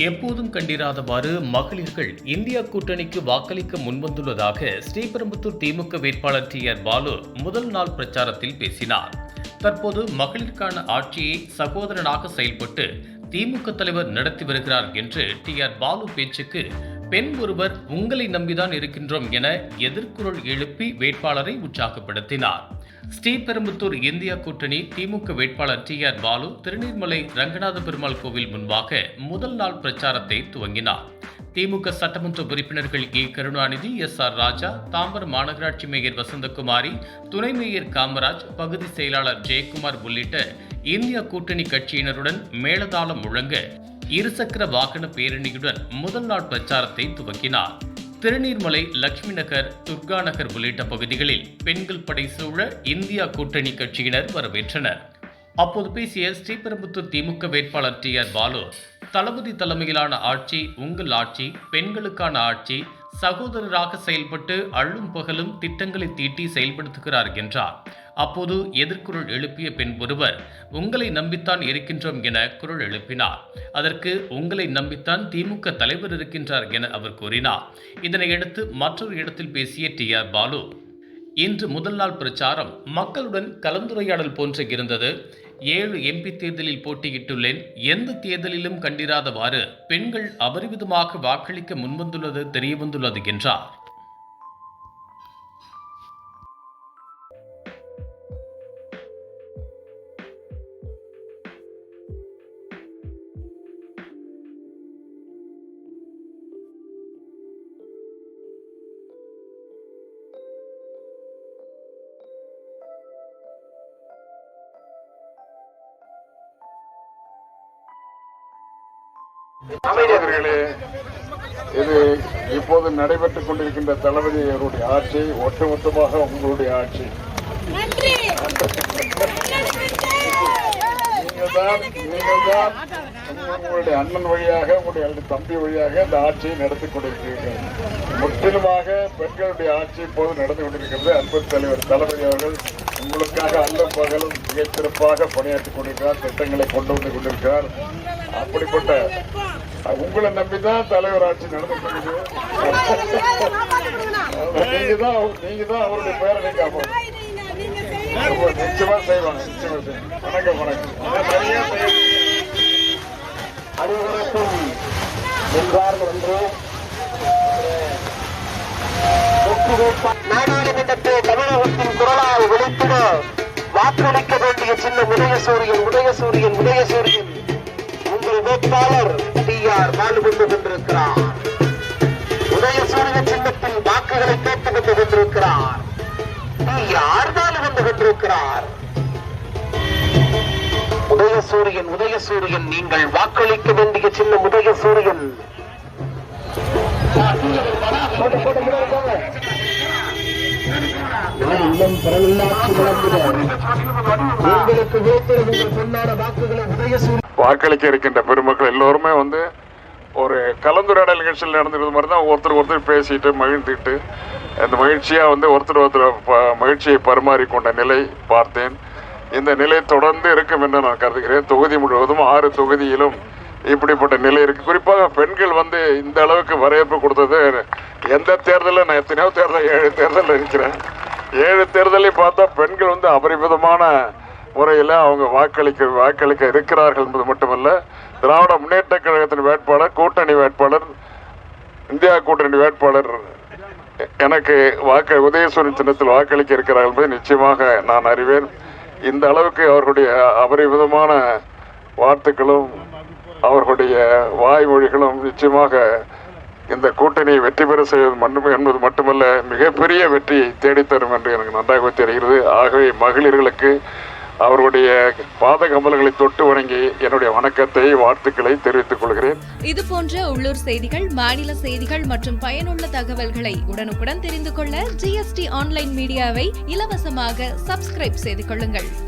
எப்போதும் கண்டிராதவாறு மகளிர்கள் இந்தியா கூட்டணிக்கு வாக்களிக்க முன்வந்துள்ளதாக ஸ்ரீபெரும்புத்தூர் திமுக வேட்பாளர் டி ஆர் பாலு முதல் நாள் பிரச்சாரத்தில் பேசினார். தற்போது மகளிருக்கான ஆட்சியை சகோதரனாக செயல்பட்டு திமுக தலைவர் நடத்தி வருகிறார் என்று டி ஆர் பாலு பேச்சுக்கு பெண் ஒருவர் உங்களை நம்பிதான் இருக்கின்றோம் என எதிர்குரல் எழுப்பி வேட்பாளரை உற்சாகப்படுத்தினார். ஸ்ரீபெரும்புத்தூர் இந்தியா கூட்டணி திமுக வேட்பாளர் டி ஆர் பாலு திருநீர்மலை ரங்கநாத பெருமாள் கோவில் முன்பாக முதல் நாள் பிரச்சாரத்தை துவங்கினார். திமுக சட்டமன்ற உறுப்பினர்கள் A. Karunanidhi S. R. Raja Tambaram மாநகராட்சி மேயர் வசந்தகுமாரி துணை மேயர் காமராஜ் பகுதி செயலாளர் ஜெயக்குமார் உள்ளிட்ட இந்தியா கூட்டணி கட்சியினருடன் மேலதாளம் முழங்க இருசக்கர வாகன பேரணியுடன் முதல் நாள் பிரச்சாரத்தை துவக்கினார். திருநீர்மலை லட்சுமி நகர் துர்கா நகர் உள்ளிட்ட பகுதிகளில் பெண்கள் படை சூழ இந்தியா கூட்டணி கட்சியினர் வரவேற்றனர். அப்போது பேசிய ஸ்ரீபெரும்புத்தூர் திமுக வேட்பாளர் டி ஆர் பாலு தளபதி தலைமையிலான ஆட்சி உங்கள் ஆட்சி பெண்களுக்கான ஆட்சி சகோதரராக செயல்பட்டு அள்ளும் பகலும் திட்டங்களை தீட்டி செயல்படுத்துகிறார் என்றார். அப்போது எதிர்குரல் எழுப்பிய பெண் ஒருவர் உங்களை நம்பித்தான் இருக்கின்றோம் என குரல் எழுப்பினார். அதற்கு உங்களை நம்பித்தான் திமுக தலைவர் இருக்கின்றார் என அவர் கூறினார். இதனையடுத்து மற்றொரு இடத்தில் பேசிய டி ஆர் பாலு இன்று முதல் நாள் பிரச்சாரம் மக்களுடன் கலந்துரையாடல் போன்று இருந்தது. ஏழு எம்பி தேர்தலில் போட்டியிட்டுள்ளேன். எந்த தேர்தலிலும் கண்டிராதவாறு பெண்கள் அபரிவிதமாக வாக்களிக்க முன்வந்துள்ளது தெரியவந்துள்ளது என்றார். சகோதரர்களே இது இப்போது நடைபெற்றுக் கொண்டிருக்கின்ற தளபதி அவருடைய ஆட்சி ஒட்டுமொத்தமாக உங்களுடைய ஆட்சி. நன்றி. நீங்கள் தான் நீங்கள் தான் உங்களுடைய அண்ணன் வழியாக உங்களுடைய தம்பி வழியாக இந்த ஆட்சியை நடத்தி கொண்டிருக்கிறீர்கள். முற்றிலுமாக பெண்களுடைய ஆட்சி இப்போது நடந்து கொண்டிருக்கிறது. அன்பு தலைவர் தளபதி அவர்கள் உங்களுக்காக அல்லும் பகலும் மிகச் சிறப்பாக பணியாற்றிக் கொண்டிருக்கிறார் திட்டங்களை கொண்டு வந்து கொண்டிருக்கிறார். அப்படிப்பட்ட உங்களை நம்பிதான் தலைவர் ஆட்சி நடந்து நீங்க தான் நீங்க தான் அவருடைய பேரனை காப்பாற்று நிச்சயமா செய்வாங்க நிச்சயமா செய்வாங்க. வணக்கம் வணக்கம். அனைவருக்கும் என்றார்கள் என்று நாடாளுமன்றத்தை தமிழகத்தின் குரலால் ஒழித்திட வாக்களிக்க வேண்டிய சின்ன உதயசூரியன் உதயசூரியன் உதயசூரியன். டி ஆர் பாலு கொண்டு கொண்டிருக்கிறார் உதயசூரிய சின்னத்தில் வாக்குகளை கேட்டுக் கொண்டு கொண்டிருக்கிறார் டி ஆர் பாலு கொண்டு கொண்டிருக்கிறார் உதய சூரியன் நீங்கள் வாக்களிக்க வேண்டிய சின்ன உதய சூரியன். போட்டு, முன்னாடி உங்களுக்கு வேத்திர உங்கள் பொன்னான வாக்குகளை உதயசூரியன் வாக்களிக்க இருக்கின்ற பெருமக்கள் எல்லோருமே வந்து ஒரு கலந்துரையாடல் நிகழ்ச்சியில் நடந்துருந்த மாதிரி தான் ஒருத்தர் ஒருத்தர் பேசிட்டு மகிழ்ந்துட்டு அந்த மகிழ்ச்சியாக வந்து ஒருத்தர் ஒருத்தர் ப- மகிழ்ச்சியை பரிமாறிக்கொண்ட நிலை பார்த்தேன். இந்த நிலை தொடர்ந்து இருக்கும் என்று நான் கருதுகிறேன். தொகுதி முழுவதும் ஆறு தொகுதியிலும் இப்படிப்பட்ட நிலை இருக்குது குறிப்பாக பெண்கள் வந்து இந்த அளவுக்கு வரவேற்பு கொடுத்தது எந்த தேர்தலில்? நான் எத்தனையோ தேர்தல் ஏழு தேர்தலில் இருக்கிறேன். ஏழு தேர்தலையும் பார்த்தா பெண்கள் வந்து அபரிமிதமான முறையில் அவங்க வாக்களிக்க வாக்களிக்க இருக்கிறார்கள் என்பது மட்டுமல்ல திராவிட முன்னேற்ற கழகத்தின் வேட்பாளர் கூட்டணி வேட்பாளர் இந்தியா கூட்டணி வேட்பாளர் எனக்கு வாக்கு உதயசூரியன் சின்னத்தில் வாக்களிக்க இருக்கிறார்கள் என்பதை நிச்சயமாக நான் அறிவேன். இந்த அளவுக்கு அவர்களுடைய அபரிவிதமான வார்த்தைகளும் அவர்களுடைய வாய்மொழிகளும் நிச்சயமாக இந்த கூட்டணியை வெற்றி பெற செய்வது மட்டும் என்பது மட்டுமல்ல மிகப்பெரிய வெற்றியை தேடித்தரும் என்று எனக்கு நன்றாக தெரிகிறது. ஆகவே மகளிர்களுக்கு அவருடைய பாத கமலங்களை தொட்டு வணங்கி என்னுடைய வணக்கத்தை வாழ்த்துக்களை தெரிவித்துக் கொள்கிறேன். இது போன்ற உள்ளூர் செய்திகள் மாநில செய்திகள் மற்றும் பயனுள்ள தகவல்களை உடனுக்குடன் தெரிந்து கொள்ள ஜிஎஸ்டி ஆன்லைன் மீடியாவை இலவசமாக சப்ஸ்கிரைப் செய்து கொள்ளுங்கள்.